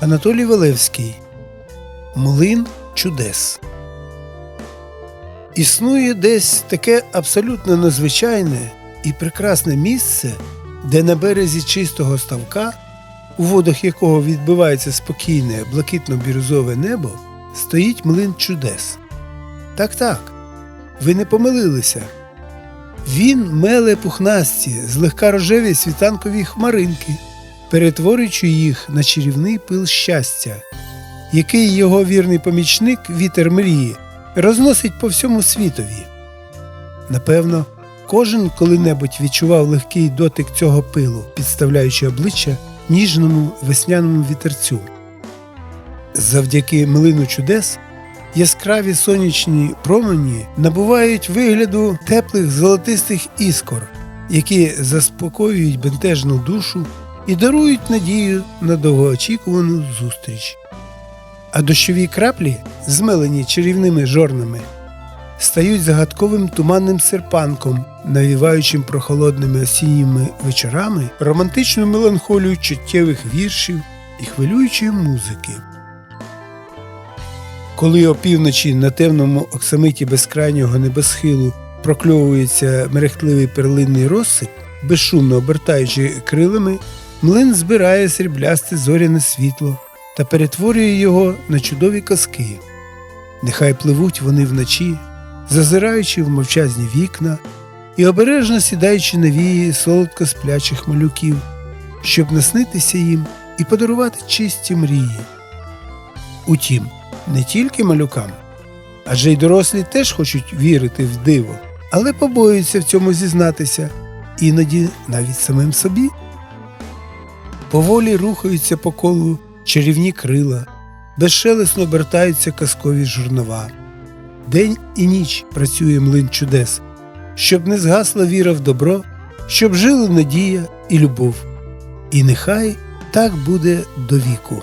Анатолій Валевський Млин чудес. Існує десь таке абсолютно незвичайне і прекрасне місце, де на березі чистого ставка, у водах якого відбивається спокійне блакитно-бірюзове небо, стоїть млин чудес. Так так, ви не помилилися. Він меле пухнасті, злегка рожеві світанкові хмаринки, перетворюючи їх на чарівний пил щастя, який його вірний помічник вітер мрії розносить по всьому світові. Напевно, кожен коли-небудь відчував легкий дотик цього пилу, підставляючи обличчя ніжному весняному вітерцю. Завдяки млину чудес яскраві сонячні промені набувають вигляду теплих золотистих іскор, які заспокоюють бентежну душу і дарують надію на довгоочікувану зустріч. А дощові краплі, змелені чарівними жорнами, стають загадковим туманним серпанком, навіваючим прохолодними осінніми вечорами романтичну меланхолію чуттєвих віршів і хвилюючої музики. Коли опівночі на темному оксамиті безкрайнього небосхилу прокльовується мерехтливий перлинний розсип, безшумно обертаючи крилами, млин збирає сріблясте зоряне світло та перетворює його на чудові казки. Нехай пливуть вони вночі, зазираючи в мовчазні вікна і обережно сідаючи на вії солодко сплячих малюків, щоб наснитися їм і подарувати чисті мрії. Утім, не тільки малюкам, адже й дорослі теж хочуть вірити в диво, але побоюються в цьому зізнатися, іноді навіть самим собі. Поволі рухаються по колу чарівні крила, безшелесно обертаються казкові журнова. День і ніч працює млин чудес, щоб не згасла віра в добро, щоб жили надія і любов. І нехай так буде до віку.